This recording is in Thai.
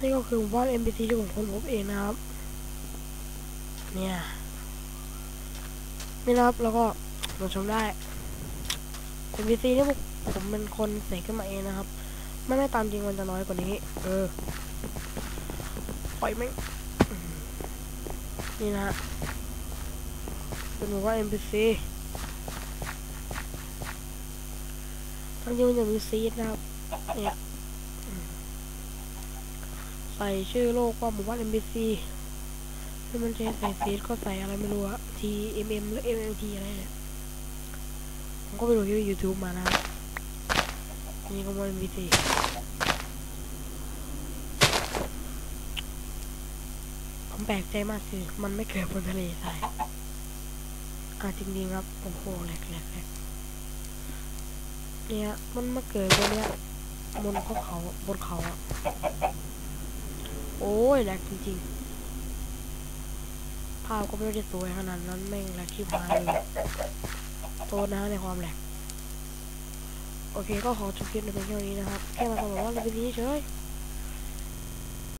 นี่ก็คือหมู่าน NPC ที่ผมค้นพบเองนะครับ เนี่ยนี่นะครับแล้วก็มาชมได้ NPC นี่ผมเป็นคนเสกขึ้นมาเองนะครับ ไม่ไม่ตามจริงมันจะน้อยกว่านี้ เออปล่อยแม่งอืมนี่นะฮะเป็นหมู่าน NPC ตามจริงมันจะมีซีดนะครับเนี่ย ใส่ชื่อโลกว่าหมู่บ้าน NPC แล้วมันจะใส่ซีดก็ใส่อะไรไม่รู้อะ T M M หรือ M M T อะไรเนี่ย ผมก็ไปดูที่ YouTube มานะ นี่ก็หมู่บ้าน NPC ผมแปลกใจมากคือมันไม่เกิดบนทะเลทรายอะจริงๆครับ โอ้โหแหลกแหลกแหลกเนี่ย มันมาเกิดบนเนี้ยบนเขาบนเขาอะ อ้ยแหลกจริงๆ ภาพก็ไม่ได้สวยขนาดนั้นแม่งแหลกที่พายเลยโทษนะในความแหลก โอเคก็ขอจบคลิปในเพียงเท่านี้นะครับ แค่มาสำรวจว่าเราเป็นนี้เฉย